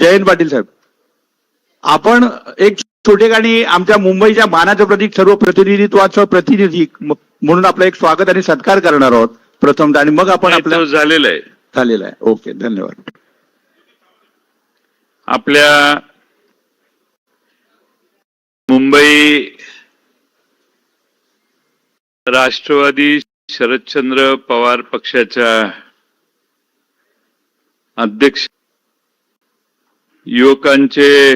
जयंत पाटील साहेब. आपण एक छोटे गाणी आमच्या मुंबईच्या मानाचं प्रतीक सर्व प्रतिनिधित्वाचं प्रतिनिधी म्हणून आपलं एक स्वागत आणि सत्कार करणार आहोत प्रथम आणि मग आपण तो झालेला आहे. झालेलं आहे. ओके धन्यवाद. आपल्या मुंबई राष्ट्रवादी शरदचंद्र पवार पक्षाच्या अध्यक्ष युवकांचे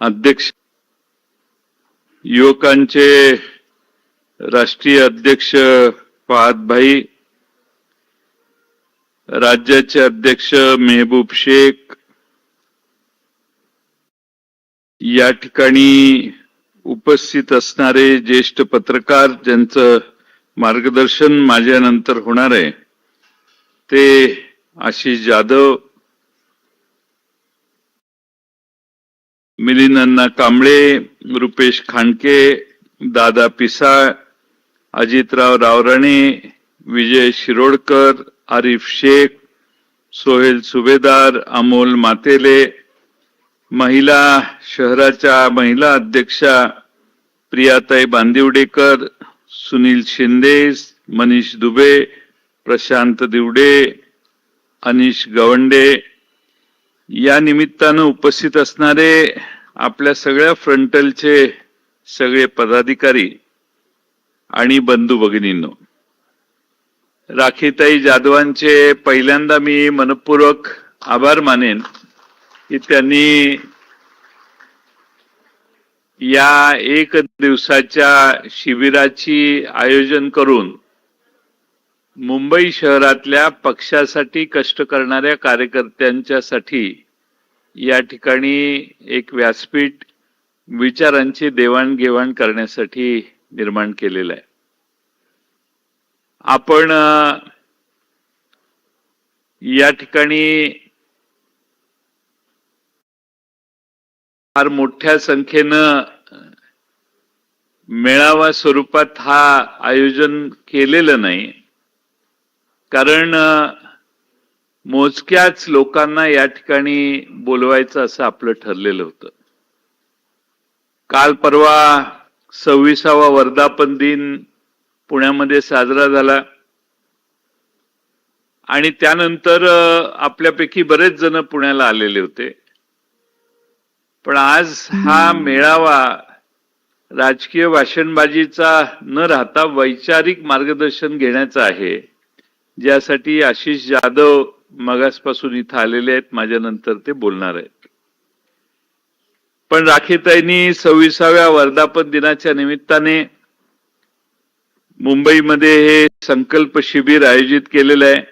अध्यक्ष युवकांचे राष्ट्रीय अध्यक्ष फहादभाई राज्याचे अध्यक्ष मेहबूब शेख या ठिकाणी उपस्थित असणारे ज्येष्ठ पत्रकार ज्यांचं मार्गदर्शन माझ्यानंतर होणार आहे ते आशिष जाधव मिलिंद अण्णा कांबळे रुपेश खांडके दादा पिसाळ अजितराव रावराणे विजय शिरोडकर आरिफ शेख सोहेल सुभेदार अमोल मातेले महिला शहराच्या महिला अध्यक्षा प्रियाताई बांदिवडेकर सुनील शिंदे मनीष दुबे प्रशांत दिवडे अनिश गवंडे या निमित्तानं उपस्थित असणारे आपल्या सगळ्या फ्रंटलचे सगळे पदाधिकारी आणि बंधू भगिनींनो राखीताई जाधवांचे पहिल्यांदा मी मनपूर्वक आभार मानेन की त्यांनी या एक दिवसाच्या शिबिराची आयोजन करून मुंबई शहरातल्या पक्षासाठी कष्ट करणाऱ्या कार्यकर्त्यांच्यासाठी या ठिकाणी एक व्यासपीठ विचारांची देवाणघेवाण करण्यासाठी निर्माण केलेलं आहे. आपण या ठिकाणी फार मोठ्या संख्येनं मेळावा स्वरूपात हा आयोजन केलेलं नाही. कारण मोजक्याच लोकांना या ठिकाणी बोलवायचं असं आपलं ठरलेलं होतं. काल परवा सव्वीसावा वर्धापन दिन पुण्यामध्ये साजरा झाला. आणि त्यानंतर आपल्यापैकी बरेच जण पुण्याला आलेले होते. पण आज हा मेळावा राजकीय भाषणबाजीचा न राहता वैचारिक मार्गदर्शन घेण्याचा आहे. ज्यासाठी आशिष जाधव मगासपासून इथं आलेले आहेत माझ्यानंतर ते बोलणार आहेत. पण राखीताईंनी सव्वीसाव्या वर्धापन दिनाच्या निमित्ताने मुंबईमध्ये हे संकल्प शिबिर आयोजित केलेलं आहे.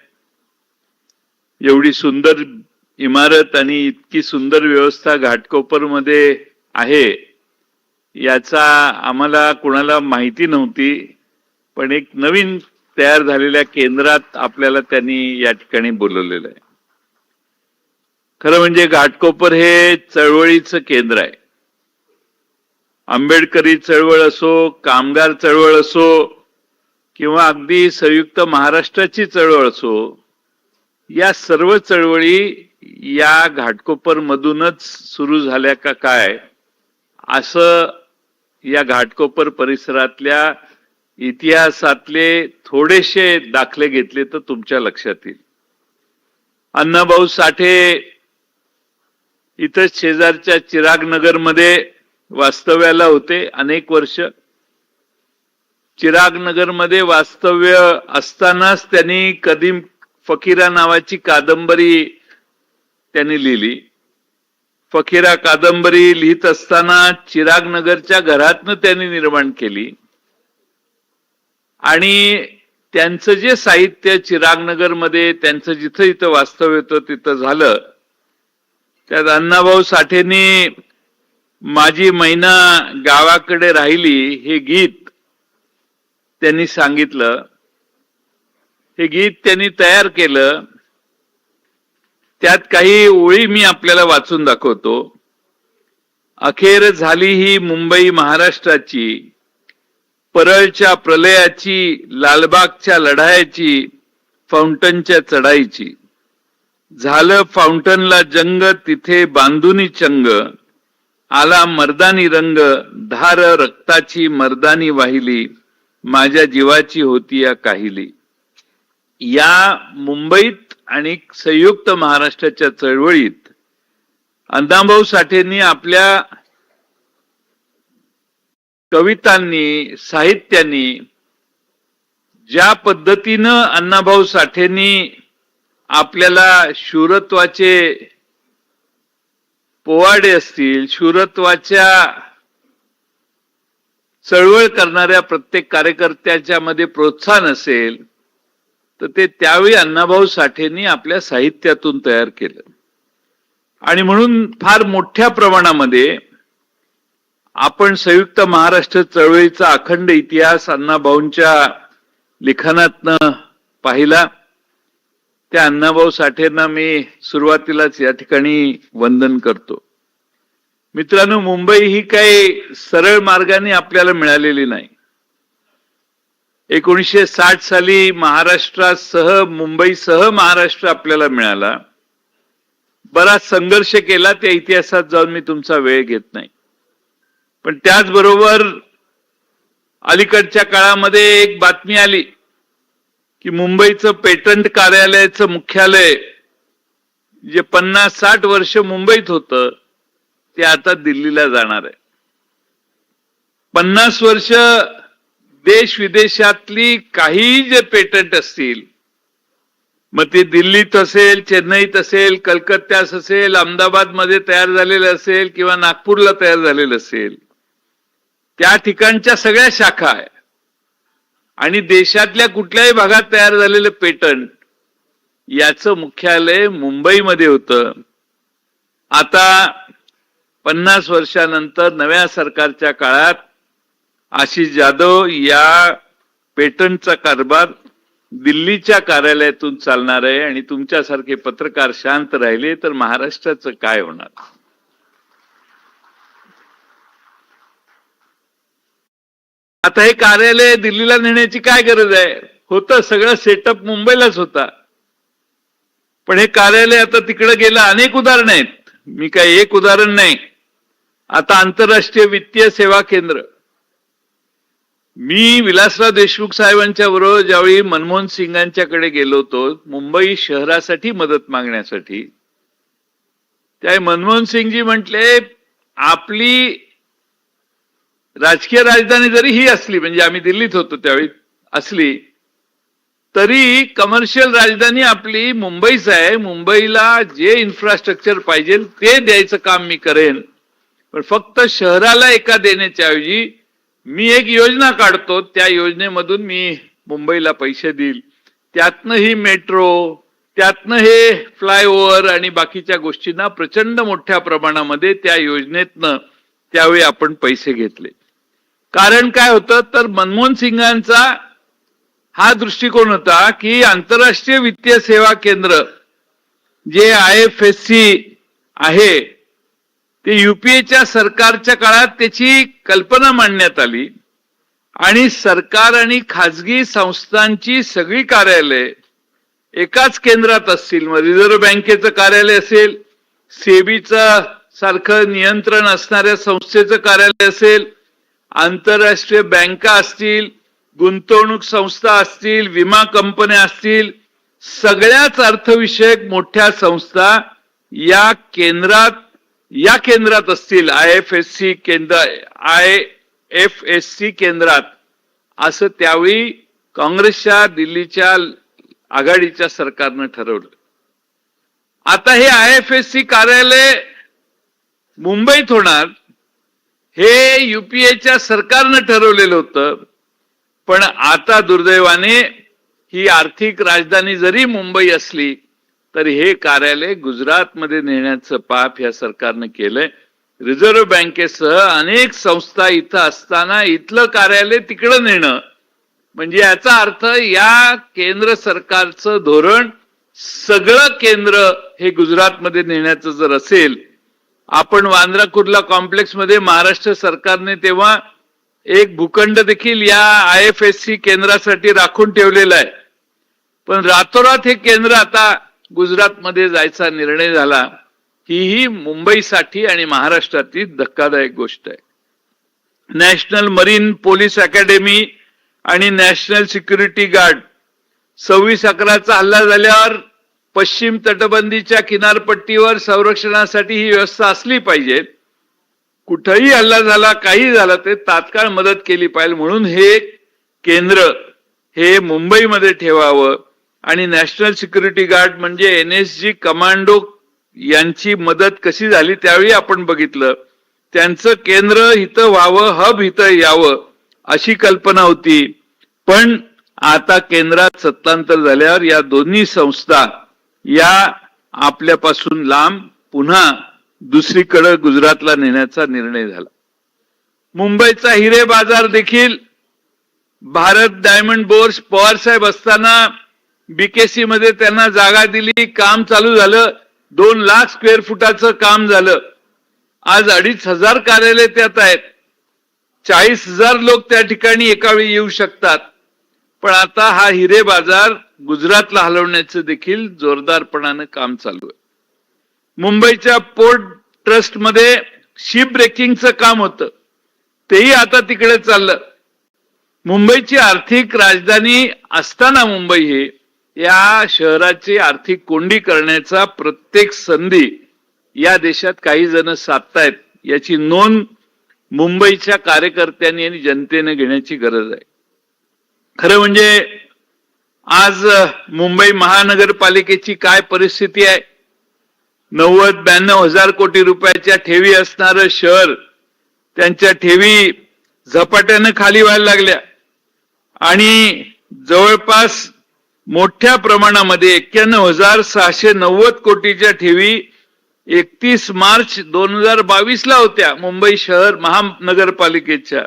एवढी सुंदर इमारत आणि इतकी सुंदर व्यवस्था घाटकोपरमध्ये आहे याचा आम्हाला कुणाला माहिती नव्हती पण एक नवीन तयार झालेल्या केंद्रात आपल्याला त्यांनी या ठिकाणी बोलवलेलं आहे. खरं म्हणजे घाटकोपर हे चळवळीचं केंद्र आहे. आंबेडकरी चळवळ असो कामगार चळवळ असो किंवा अगदी संयुक्त महाराष्ट्राची चळवळ असो या सर्व चळवळी या घाटकोपर मधूनच सुरू झाल्या का काय असं या घाटकोपर परिसरातल्या इतिहासातले थोडेसे दाखले घेतले तर तुमच्या लक्षात येईल. अण्णाभाऊ साठे इथं शेजारच्या चिरागमध्ये वास्तव्याला होते अनेक वर्ष. चिरागमध्ये वास्तव्य असतानाच त्यांनी कदीम फकीरा नावाची कादंबरी त्यांनी लिहिली. फकीरा कादंबरी लिहित असताना चिराग नगरच्या घरातनं त्यांनी निर्माण केली. आणि त्यांचं जे साहित्य चिरागनगरमध्ये त्यांचं जिथं जिथं वास्तव्य होतं तिथं झालं. त्यात अण्णाभाऊ साठेंनी माझी महिना गावाकडे राहिली हे गीत त्यांनी सांगितलं. हे गीत त्यांनी तयार केलं. त्यात काही ओळी मी आपल्याला वाचून दाखवतो. अखेर झाली ही मुंबई महाराष्ट्राची. परळच्या प्रलयाची लालबागच्या लढायाची फाउंटनच्या चढाईची. झालं फाउंटनला जंग तिथे बांधुनी चंग. आला मर्दानी रंग धार रक्ताची मर्दानी वाहिली. माझ्या जीवाची होती या काहिली. या मुंबईत आणि संयुक्त महाराष्ट्राच्या चळवळीत अण्णाभाऊ साठेंनी आपल्या कवितांनी साहित्यांनी ज्या पद्धतीनं अण्णाभाऊ साठेंनी आपल्याला शूरत्वाचे पोवाडे असतील शूरत्वाच्या चळवळ करणाऱ्या प्रत्येक कार्यकर्त्याच्या मध्ये प्रोत्साहन असेल तर ते त्यावेळी अण्णाभाऊ साठेंनी आपल्या साहित्यातून तयार केलं. आणि म्हणून फार मोठ्या प्रमाणामध्ये आपण संयुक्त महाराष्ट्र चळवळीचा अखंड इतिहास अण्णाभाऊंच्या लिखाणातनं पाहिला. त्या अण्णाभाऊ साठेंना मी सुरुवातीलाच या ठिकाणी वंदन करतो. मित्रांनो मुंबई ही काही सरळ मार्गाने आपल्याला मिळालेली नाही. एकोणीसशे साठ साली महाराष्ट्रासह मुंबईसह महाराष्ट्र आपल्याला मिळाला. बराच संघर्ष केला त्या इतिहासात जाऊन मी तुमचा वेळ घेत नाही. पण त्याचबरोबर अलीकडच्या काळामध्ये एक बातमी आली की मुंबईचं पेटंट कार्यालयाचं मुख्यालय जे पन्नास साठ वर्ष मुंबईत होतं ते आता दिल्लीला जाणार आहे. पन्नास वर्ष देश विदेशातली काही जे पेटंट असतील मग ते दिल्लीत असेल चेन्नईत असेल कलकत्त्यात असेल अहमदाबादमध्ये तयार झालेलं असेल किंवा नागपूरला तयार झालेलं असेल त्या ठिकाणच्या सगळ्या शाखा आहे. आणि देशातल्या कुठल्याही भागात तयार झालेलं पेटंट याचं मुख्यालय मुंबईमध्ये होतं. आता पन्नास वर्षानंतर नव्या सरकारच्या काळात आशिष जाधव या पेटंटचा कारभार दिल्लीच्या कार्यालयातून चालणार आहे आणि तुमच्यासारखे पत्रकार शांत राहिले तर महाराष्ट्राचं काय होणार? आता हे कार्यालय दिल्लीला नेण्याची काय गरज आहे? होतं सगळं सेटअप मुंबईलाच होता. पण हे कार्यालय आता तिकडे गेलं अनेक उदाहरणं आहेत. मी काय एक उदाहरण नाही. आता आंतरराष्ट्रीय वित्तीय सेवा केंद्र. मी विलासराव देशमुख साहेबांच्या बरोबर ज्यावेळी मनमोहन सिंगांच्याकडे गेलो होतो मुंबई शहरासाठी मदत मागण्यासाठी त्या मनमोहन सिंगजी म्हटले आपली राजकीय राजधानी जरी ही असली म्हणजे आम्ही दिल्लीत होतो त्यावेळी असली तरी कमर्शियल राजधानी आपली मुंबईच आहे. मुंबईला जे इन्फ्रास्ट्रक्चर पाहिजे ते द्यायचं काम मी करेन. पण फक्त शहराला एका देण्याच्या ऐवजी मी एक योजना काढतो त्या योजनेमधून मी मुंबईला पैसे देईल. त्यातनं ही मेट्रो त्यातनं हे फ्लायओव्हर आणि बाकीच्या गोष्टींना प्रचंड मोठ्या प्रमाणामध्ये त्या योजनेतनं त्यावेळी आपण पैसे घेतले. कारण काय होतं? तर मनमोहन सिंगांचा हा दृष्टिकोन होता की आंतरराष्ट्रीय वित्तीय सेवा केंद्र जे आय एफ एस सी आहे ते युपीएच्या सरकारच्या काळात त्याची कल्पना मांडण्यात आली आणि सरकार आणि खाजगी संस्थांची सगळी कार्यालय एकाच केंद्रात असतील. मग रिझर्व्ह बँकेचं कार्यालय असेल सेबीचं सारखं नियंत्रण असणाऱ्या संस्थेचं कार्यालय असेल आंतरराष्ट्रीय बँका असतील गुंतवणूक संस्था असतील विमा कंपन्या असतील सगळ्याच अर्थविषयक मोठ्या संस्था या केंद्रात या केंद्रात असतील आय एफ एस सी केंद्र आय एफ एस सी केंद्रात. असं त्यावेळी काँग्रेसच्या दिल्लीच्या आघाडीच्या सरकारनं ठरवलं. आता हे आय एफ एस सी कार्यालय मुंबईत होणार. हे युपीएच्या सरकारनं ठरवलेलं होतं. पण आता दुर्दैवाने ही आर्थिक राजधानी जरी मुंबई असली तरी हे कार्यालय गुजरातमध्ये नेण्याचं पाप या सरकारनं केलंय. रिझर्व्ह बँकेसह अनेक संस्था इथं असताना इथलं कार्यालय तिकडं नेणं. म्हणजे याचा अर्थ या केंद्र सरकारचं धोरण सगळं केंद्र हे गुजरातमध्ये नेण्याचं जर असेल आपण वांद्रा कुर्ला कॉम्प्लेक्समध्ये महाराष्ट्र सरकारने तेव्हा एक भूखंड देखील या आय एफ एस सी केंद्रासाठी राखून ठेवलेला आहे. पण रातोरात हे केंद्र आता गुजरातमध्ये जायचा निर्णय झाला. हीही मुंबईसाठी आणि महाराष्ट्रातील धक्कादायक गोष्ट आहे. नॅशनल मरीन पोलीस अकॅडमी आणि नॅशनल सिक्युरिटी गार्ड सव्वीस अकराचा हल्ला झाल्यावर पश्चिम तटबंदीच्या किनारपट्टीवर संरक्षणासाठी ही व्यवस्था असली पाहिजे. कुठंही हल्ला झाला काही झाला ते तात्काळ मदत केली पाहिजे. म्हणून हे केंद्र हे मुंबईमध्ये ठेवावं. आणि नॅशनल सिक्युरिटी गार्ड म्हणजे एन एस जी कमांडो यांची मदत कशी झाली त्यावेळी आपण बघितलं. त्यांचं केंद्र इथं व्हावं हब इथं यावं अशी कल्पना होती. पण आता केंद्रात सत्तांतर झाल्यावर या दोन्ही संस्था या आपल्यापासून लांब पुन्हा दुसरीकडे गुजरातला नेण्याचा निर्णय झाला. मुंबईचा हिरे बाजार देखील भारत डायमंड बोर्स पवार साहेब असताना बीकेसी मध्ये त्यांना जागा दिली काम चालू झालं दोन लाख स्क्वेअर फुटाचं काम झालं. आज अडीच हजार कार्यालय त्यात आहेत. चाळीस हजार लोक त्या ठिकाणी एका वेळी येऊ शकतात. पण आता हा हिरे बाजार गुजरातला हलवण्याचं देखील जोरदारपणानं काम चालू आहे. मुंबईच्या पोर्ट ट्रस्टमध्ये शिप ब्रेकिंगचं काम होतं. तेही आता तिकडे चाललं. मुंबईची आर्थिक राजधानी असताना मुंबई हे या शहराची आर्थिक कोंडी करण्याचा प्रत्येक संधी या देशात काही जण साधतायत याची नोंद मुंबईच्या कार्यकर्त्यांनी आणि जनतेने घेण्याची गरज आहे. खरं म्हणजे आज मुंबई महानगरपालिकेची काय परिस्थिती आहे? नव्वद ब्याण्णव हजार कोटी रुपयाच्या ठेवी असणारं शहर त्यांच्या ठेवी झपाट्यानं खाली व्हायला लागल्या. आणि जवळपास मोठ्या प्रमाणामध्ये एक्क्याण्णव हजार सहाशे नव्वद कोटीच्या ठेवी एकतीस मार्च दोन हजार बावीस ला होत्या मुंबई शहर महानगरपालिकेच्या.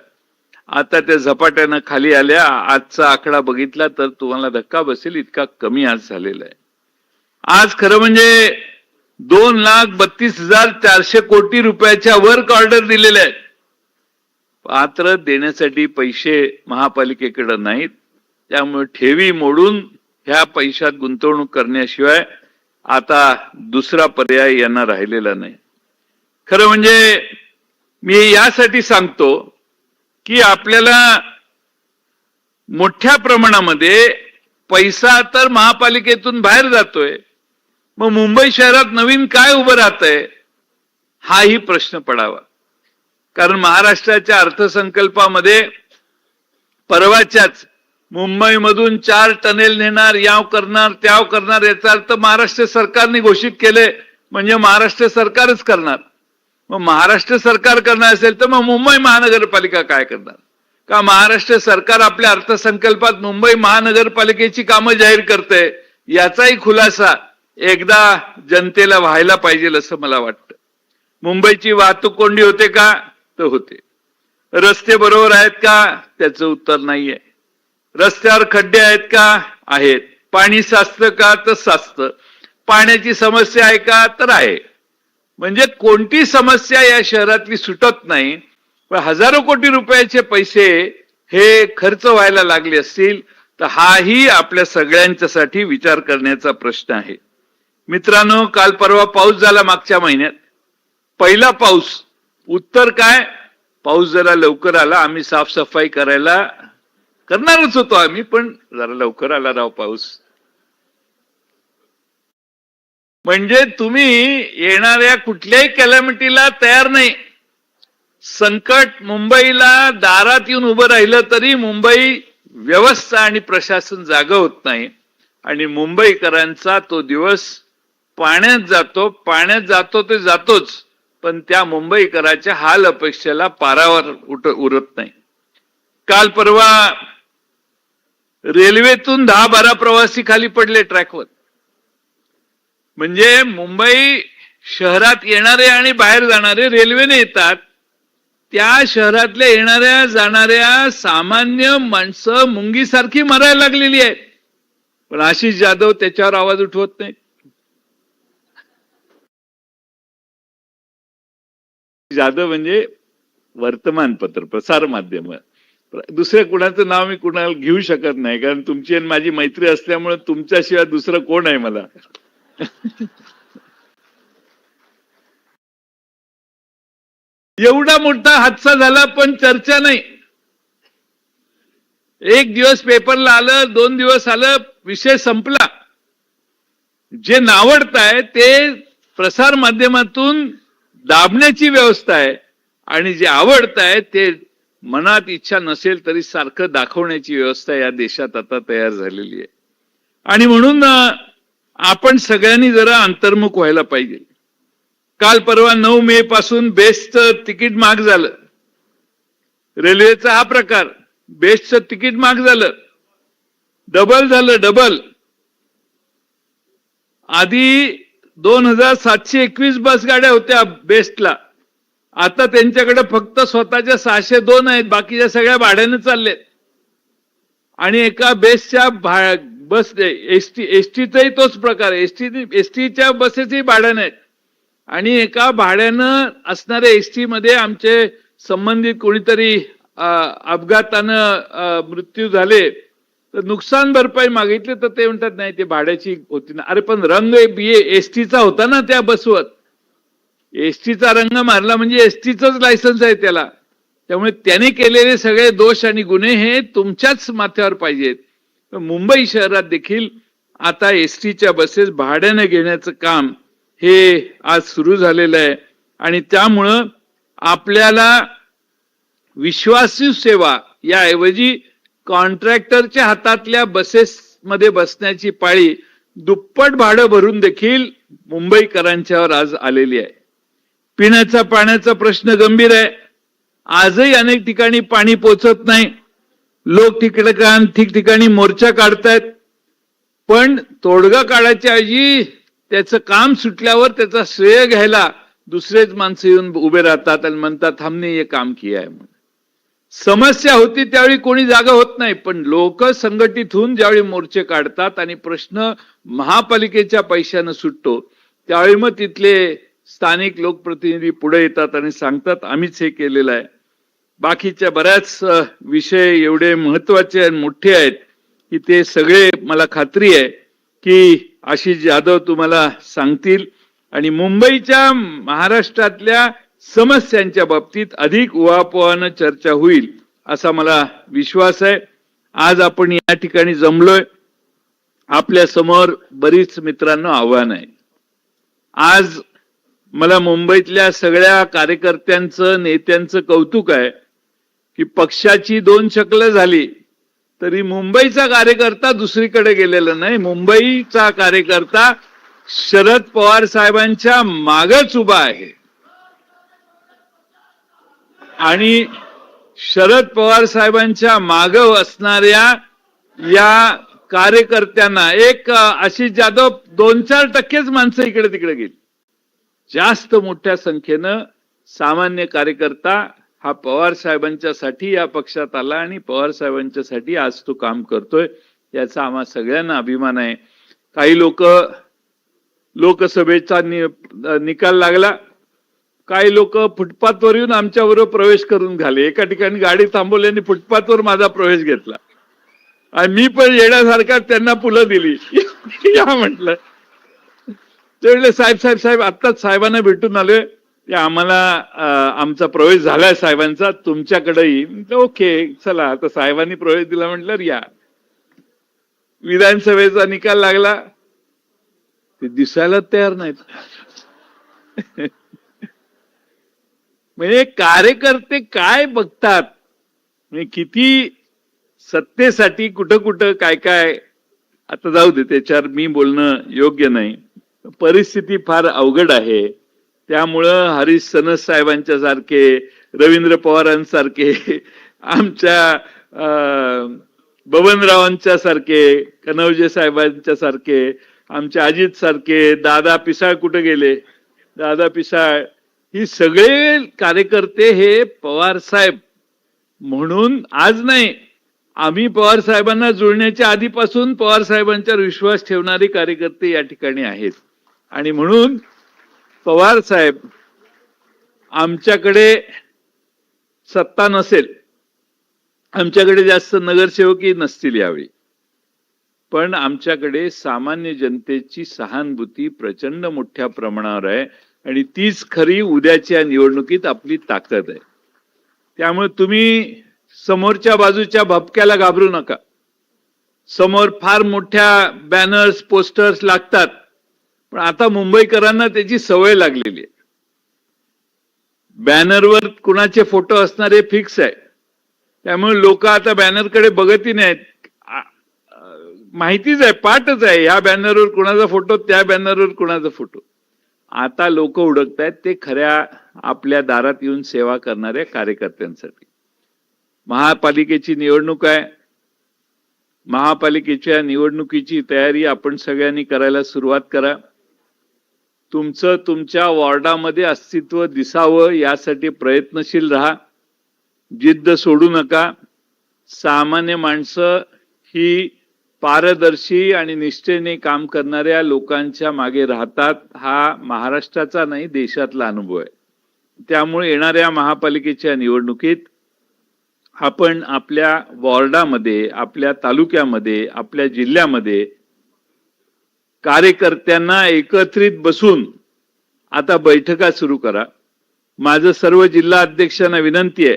आता त्या झपाट्यानं खाली आल्या आजचा आकडा बघितला तर तुम्हाला धक्का बसेल इतका कमी आज झालेला आहे. आज खरं म्हणजे दोन लाख बत्तीस हजार चारशे कोटी रुपयाच्या वर्क ऑर्डर दिलेल्या आहेत. पात्र देण्यासाठी पैसे महापालिकेकडे नाहीत. त्यामुळे ठेवी मोडून ह्या पैशात गुंतवणूक करण्याशिवाय आता दुसरा पर्याय यांना राहिलेला नाही. खरं म्हणजे मी यासाठी सांगतो की आपल्याला मोठ्या प्रमाणामध्ये पैसा तर महापालिकेतून बाहेर जातोय. मग मुंबई शहरात नवीन काय उभं राहतंय? हाही प्रश्न पडावा. कारण महाराष्ट्राच्या अर्थसंकल्पामध्ये परवाच्याच मुंबईमधून चार टनेल नेणार याव करणार त्याव करणार याचा अर्थ महाराष्ट्र सरकारने घोषित केले म्हणजे महाराष्ट्र सरकारच करणार. मग महाराष्ट्र सरकार करणार असेल तर मग मुंबई महानगरपालिका काय करणार? का महाराष्ट्र सरकार आपल्या अर्थसंकल्पात मुंबई महानगरपालिकेची कामं जाहीर करते याचाही खुलासा एकदा जनतेला व्हायला पाहिजे असं मला वाटतं. मुंबईची वाहतूक कोंडी होते का? तर होते. रस्ते बरोबर आहेत का? त्याचं उत्तर नाहीये. रस्त्यावर खड्डे आहेत का? आहेत. पाणी साचतं का? तर साचतं. पाण्याची समस्या आहे का? तर आहे. म्हणजे कोणती समस्या या शहरातली सुटत नाही पण हजारो कोटी रुपयाचे पैसे हे खर्च व्हायला लागले असतील तर हाही आपल्या सगळ्यांच्यासाठी विचार करण्याचा प्रश्न आहे. मित्रांनो काल परवा पाऊस झाला मागच्या महिन्यात. पहिला पाऊस उत्तर काय? पाऊस जरा लवकर आला आम्ही साफसफाई करायला करणारच होतो आम्ही पण जरा लवकर आला राव पाऊस. म्हणजे तुम्ही येणाऱ्या कुठल्याही कॅलॅमिटीला तयार नाही. संकट मुंबईला दारात येऊन उभं राहिलं तरी मुंबई व्यवस्था आणि प्रशासन जाग होत नाही. आणि मुंबईकरांचा तो दिवस पाण्यात जातो पाण्यात जातो ते जातोच पण त्या मुंबईकराच्या हाल अपेक्षेला पारावर उठ उरत नाही. काल परवा रेल्वेतून दहा बारा प्रवासी खाली पडले ट्रॅकवर. म्हणजे मुंबई शहरात येणारे आणि बाहेर जाणारे रेल्वेने येतात त्या शहरातल्या येणाऱ्या जाणाऱ्या सामान्य माणसं मुंगीसारखी मरायला लागलेली आहेत. पण आशिष जाधव त्याच्यावर आवाज उठवत नाही जाधव म्हणजे वर्तमानपत्र प्रसार माध्यम. दुसऱ्या कुणाचं नाव मी कुणाला घेऊ शकत नाही कारण तुमची आणि माझी मैत्री असल्यामुळे तुमच्याशिवाय दुसरं कोण आहे मला? एवढा मोठा हादसा झाला पण चर्चा नाही. एक दिवस पेपरला आलं दोन दिवस आलं विषय संपला. जे नावडताय ते प्रसार माध्यमातून दाबण्याची व्यवस्था आहे. आणि जे आवडत आहे ते मनात इच्छा नसेल तरी सारखं दाखवण्याची व्यवस्था या देशात आता तयार झालेली आहे. आणि म्हणून आपण सगळ्यांनी जरा अंतर्मुख व्हायला पाहिजे. काल परवा नऊ मे पासून बेस्टचं तिकीट महाग झालं. रेल्वेचा हा प्रकार बेस्टचं तिकीट महाग झालं. डबल झालं डबल. आधी दोन हजार सातशे एकवीस बस गाड्या होत्या बेस्टला. आता त्यांच्याकडे फक्त स्वतःच्या सहाशे दोन आहेत बाकीच्या सगळ्या भाड्याने चाललेत. आणि एका बस एसटी एसटीचाही तोच प्रकार एसटी एसटीच्या बसेसही भाड्याने आहेत. आणि एका भाड्यानं असणाऱ्या एसटी मध्ये आमचे संबंधित कोणीतरी अपघातानं मृत्यू झाले तर नुकसान भरपाई मागितली तर ते म्हणतात नाही ते भाड्याची होती ना. अरे पण रंग एसटीचा होता ना त्या बसवर. एसटीचा रंग मारला म्हणजे एसटीच लायसन्स आहे त्याला. त्यामुळे त्याने केलेले सगळे दोष आणि गुन्हे हे तुमच्याच माथ्यावर पाहिजेत. मुंबई शहरात देखील आता एसटीच्या बसेस भाड्याने घेण्याचं काम हे आज सुरू झालेलं आहे. आणि त्यामुळं आपल्याला विश्वासू सेवा याऐवजी कॉन्ट्रॅक्टरच्या हातातल्या बसेस मध्ये बसण्याची पाळी दुप्पट भाडं भरून देखील मुंबईकरांच्यावर आज आलेली आहे. पिण्याचा पाण्याचा प्रश्न गंभीर आहे. आजही अनेक ठिकाणी पाणी पोचत नाही. लोक ठिकठिकाण ठिकठिकाणी मोर्चा काढतायत? पण तोडगा काढायच्या ऐवजी त्याचं काम सुटल्यावर त्याचा श्रेय घ्यायला दुसरेच माणसं येऊन उभे राहतात आणि म्हणतात हमने हे काम किया आहे म्हणून. समस्या होती त्यावेळी कोणी जागा होत नाही पण लोक संघटित होऊन ज्यावेळी मोर्चे काढतात आणि प्रश्न महापालिकेच्या पैशानं सुटतो त्यावेळी मग तिथले स्थानिक लोकप्रतिनिधी पुढे येतात आणि सांगतात आम्हीच हे केलेलं आहे. बाकीच्या बऱ्याच विषय एवढे महत्त्वाचे आणि मोठे आहेत की ते सगळे मला खात्री आहे की आशिष जाधव तुम्हाला सांगतील. आणि मुंबईच्या महाराष्ट्रातल्या समस्यांच्या बाबतीत अधिक उहापोहानं चर्चा होईल असा मला विश्वास आहे. आज आपण या ठिकाणी जमलोय. आपल्यासमोर बरीच मित्रांनो आव्हान आहे. आज मला मुंबईतल्या सगळ्या कार्यकर्त्यांचं नेत्यांचं कौतुक आहे. की पक्षाची दोन शकलं झाली तरी मुंबईचा कार्यकर्ता दुसरीकडे गेलेला नाही. मुंबईचा कार्यकर्ता शरद पवार साहेबांच्या मागच उभा आहे. आणि शरद पवार साहेबांच्या माग असणाऱ्या या कार्यकर्त्यांना एक अशी जाधव दोन चार टक्केच माणसं इकडे तिकडे गेली. जास्त मोठ्या संख्येनं सामान्य कार्यकर्ता हा पवार साहेबांच्यासाठी या पक्षात आला आणि पवार साहेबांच्यासाठी आज तो काम करतोय याचा आम्हा सगळ्यांना अभिमान आहे. काही लोक लोकसभेचा नि- निकाल लागला. काही लोक फुटपाथवर येऊन आमच्याबरोबर प्रवेश करून घाले एका ठिकाणी गाडी थांबवल्याने फुटपाथवर माझा प्रवेश घेतला. आणि मी पण येण्यासारखा त्यांना पुलं दिली. या म्हटलं. ते साहेब साहेब साहेब आत्ताच साहेबांना भेटून आलोय. ते आम्हाला आमचा प्रवेश झालाय साहेबांचा तुमच्याकडेही. म्हटलं, ओके चला. आता साहेबांनी प्रवेश दिला म्हटलं या. विधानसभेचा निकाल लागला. ते दिसायला तयार नाहीत. म्हणजे कार्यकर्ते काय बघतात? म्हणजे किती सत्तेसाठी कुठं कुठं काय काय? आता जाऊ दे त्याच्यावर मी बोलणं योग्य नाही. परिस्थिती फार अवघड आहे. त्यामुळं हरीश सनस साहेबांच्या सारखे रवींद्र पवारांसारखे आमच्या अं, बबनरावांच्या सारखे कनवजे साहेबांच्या सारखे आमच्या अजित सारखे दादा पिसाळ कुठे गेले? दादा पिसाळ ही सगळे कार्यकर्ते हे पवार साहेब. म्हणून आज नाही आम्ही पवार साहेबांना जुळण्याच्या आधीपासून पवार साहेबांच्यावर विश्वास ठेवणारे कार्यकर्ते या ठिकाणी आहेत. आणि म्हणून पवार साहेब आमच्याकडे सत्ता नसेल आमच्याकडे जास्त नगरसेवकही नसतील यावेळी. पण आमच्याकडे सामान्य जनतेची सहानुभूती प्रचंड मोठ्या प्रमाणावर आहे आणि तीच खरी उद्याच्या निवडणुकीत आपली ताकद आहे. त्यामुळे तुम्ही समोरच्या बाजूच्या भपक्याला घाबरू नका. समोर फार मोठ्या बॅनर्स पोस्टर्स लागतात. पण आता मुंबईकरांना त्याची सवय लागलेली आहे. बॅनरवर कुणाचे फोटो असणारे फिक्स आहे. त्यामुळे लोक आता बॅनरकडे बघतही नाहीत. माहितीच आहे पाठच आहे. ह्या बॅनरवर कुणाचा फोटो त्या बॅनरवर कुणाचा फोटो. आता लोक उडकतायत ते खऱ्या आपल्या दारात येऊन सेवा करणाऱ्या कार्यकर्त्यांसाठी. महापालिकेची निवडणूक आहे. महापालिकेच्या निवडणुकीची तयारी आपण सगळ्यांनी करायला सुरुवात करा. तुमचं तुमच्या वॉर्डामध्ये अस्तित्व दिसावं यासाठी प्रयत्नशील राहा. जिद्द सोडू नका. सामान्य माणसं ही पारदर्शी आणि निष्ठेने काम करणाऱ्या लोकांच्या मागे राहतात. हा महाराष्ट्राचा नाही देशातला अनुभव आहे. त्यामुळे येणाऱ्या महापालिकेच्या निवडणुकीत आपण आपल्या वॉर्डामध्ये आपल्या तालुक्यामध्ये आपल्या जिल्ह्यामध्ये कार्यकर्त्यांना एकत्रित बसून आता बैठका सुरू करा. माझं सर्व जिल्हा अध्यक्षांना विनंती आहे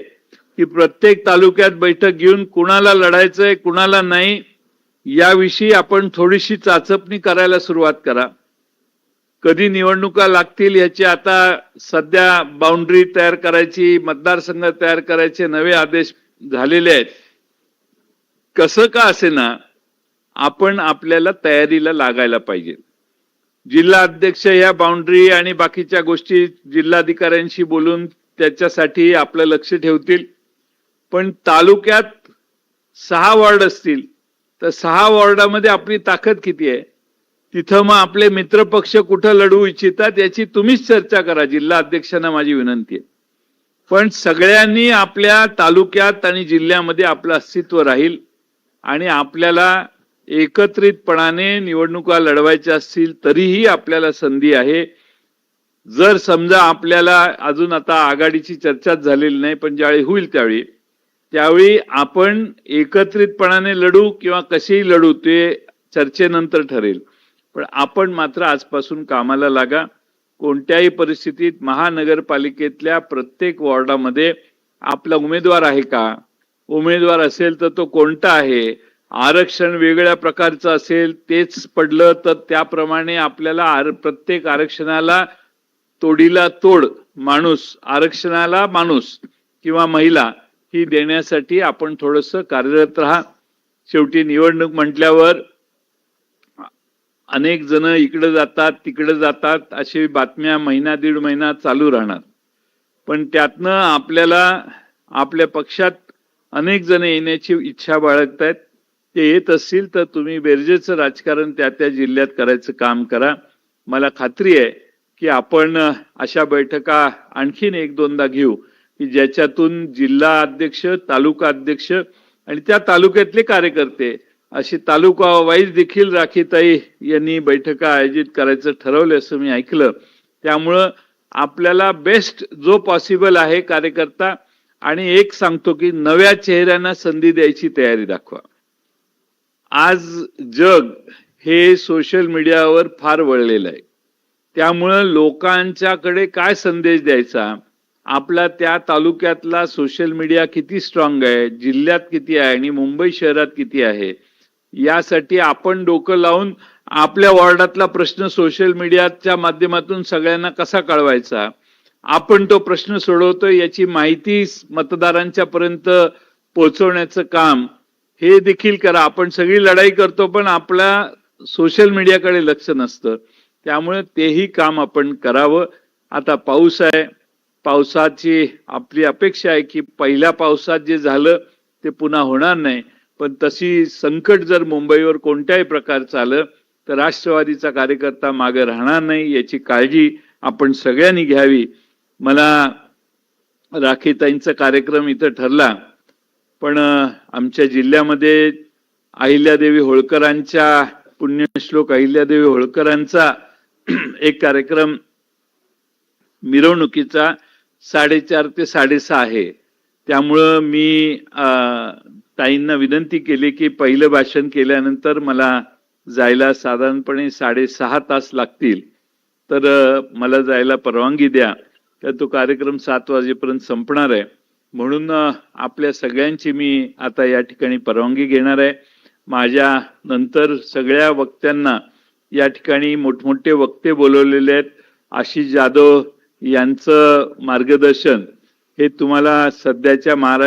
की प्रत्येक तालुक्यात बैठक घेऊन कुणाला लढायचंय कुणाला नाही याविषयी आपण थोडीशी चाचपणी करायला सुरुवात करा. कधी निवडणुका लागतील याची आता सध्या बाउंड्री तयार करायची मतदारसंघ तयार करायचे नवे आदेश झालेले आहेत. कसं का असे ना आपण आपल्याला तयारीला लागायला पाहिजे. जिल्हा अध्यक्ष या बाउंड्री आणि बाकीच्या गोष्टी जिल्हाधिकाऱ्यांशी बोलून त्याच्यासाठी आपलं लक्ष ठेवतील. पण तालुक्यात सहा वॉर्ड असतील तर सहा वॉर्डामध्ये आपली ताकद किती आहे? तिथं मग आपले मित्रपक्ष कुठं लढवू इच्छितात याची तुम्हीच चर्चा करा. जिल्हा अध्यक्षांना माझी विनंती आहे. पण सगळ्यांनी आपल्या तालुक्यात आणि जिल्ह्यामध्ये आपलं अस्तित्व राहील आणि आपल्याला एकत्रितपणाने निवडणुका लढवायच्या असतील तरीही आपल्याला संधी आहे. जर समजा आपल्याला अजून आता आघाडीची चर्चाच झालेली नाही पण ज्यावेळी होईल त्यावेळी त्यावेळी आपण एकत्रितपणाने लढू किंवा कसेही लढू ते चर्चेनंतर ठरेल. पण आपण मात्र आजपासून कामाला लागा. कोणत्याही परिस्थितीत महानगरपालिकेतल्या प्रत्येक वॉर्डामध्ये आपला उमेदवार आहे का? उमेदवार असेल तर तो कोणता आहे? आरक्षण वेगळ्या प्रकारचं असेल तेच पडलं तर त्याप्रमाणे आपल्याला आर- प्रत्येक आरक्षणाला तोडीला तोड माणूस आरक्षणाला माणूस किंवा महिला ही देण्यासाठी आपण थोडस कार्यरत राहा. शेवटी निवडणूक म्हटल्यावर अनेक जण इकडे जातात तिकडे जातात अशी बातम्या महिना दीड महिना चालू राहणार. पण त्यातनं आपल्याला आपल्या पक्षात अनेक जण येण्याची इच्छा बाळगतायत. ते येत असतील तर तुम्ही बेरजेचं राजकारण त्या त्या जिल्ह्यात करायचं काम करा. मला खात्री आहे की आपण अशा बैठका आणखीन एक दोनदा घेऊ की ज्याच्यातून जिल्हा अध्यक्ष तालुका अध्यक्ष आणि त्या तालुक्यातले कार्यकर्ते अशी तालुका वाईज देखील राखीताई यांनी बैठका आयोजित करायचं ठरवलं असं मी ऐकलं. त्यामुळं आपल्याला बेस्ट जो पॉसिबल आहे कार्यकर्ता आणि एक सांगतो की नव्या चेहऱ्यांना संधी द्यायची तयारी दाखवा. आज जग हे सोशल मीडियावर फार वळलेलं आहे. त्यामुळं लोकांच्याकडे काय संदेश द्यायचा? आपला त्या तालुक्यातला सोशल मीडिया किती स्ट्रॉंग आहे? जिल्ह्यात किती आहे? आणि मुंबई शहरात किती आहे? यासाठी आपण डोकं लावून आपल्या वॉर्डातला प्रश्न सोशल मीडियाच्या माध्यमातून सगळ्यांना कसा कळवायचा? आपण तो प्रश्न सोडवतोय याची माहिती मतदारांच्या पर्यंत पोहोचवण्याचं काम हे देखील करा. आपण सगळी लढाई करतो पण आपला सोशल मीडियाकडे लक्ष नसतं. त्यामुळे तेही काम आपण करावं. आता पाऊस आहे. पावसाची आपली अपेक्षा आहे की पहिल्या पावसात जे झालं ते पुन्हा होणार नाही. पण तशी संकट जर मुंबईवर कोणत्याही प्रकारचं आलं तर राष्ट्रवादीचा कार्यकर्ता मागे राहणार नाही याची काळजी आपण सगळ्यांनी घ्यावी. मला राखीताईंचा कार्यक्रम इथं ठरला. पण आमच्या जिल्ह्यामध्ये अहिल्यादेवी होळकरांच्या पुण्यश्लोक अहिल्यादेवी होळकरांचा एक कार्यक्रम मिरवणुकीचा साडेचार ते साडेसहा आहे. त्यामुळं मी ताईंना विनंती केली की पहिलं भाषण केल्यानंतर मला जायला साधारणपणे साडेसहा तास लागतील. तर मला जायला परवानगी द्या. तर तो कार्यक्रम सात वाजेपर्यंत संपणार आहे. म्हणून आपल्या सगळ्यांची मी आता या ठिकाणी परवानगी घेणार आहे. माझ्या नंतर सगळ्या वक्त्यांना या ठिकाणी मोठमोठे वक्ते बोलवलेले आहेत. आशिष जाधव यांचं मार्गदर्शन हे तुम्हाला सध्याच्या महाराष्ट्र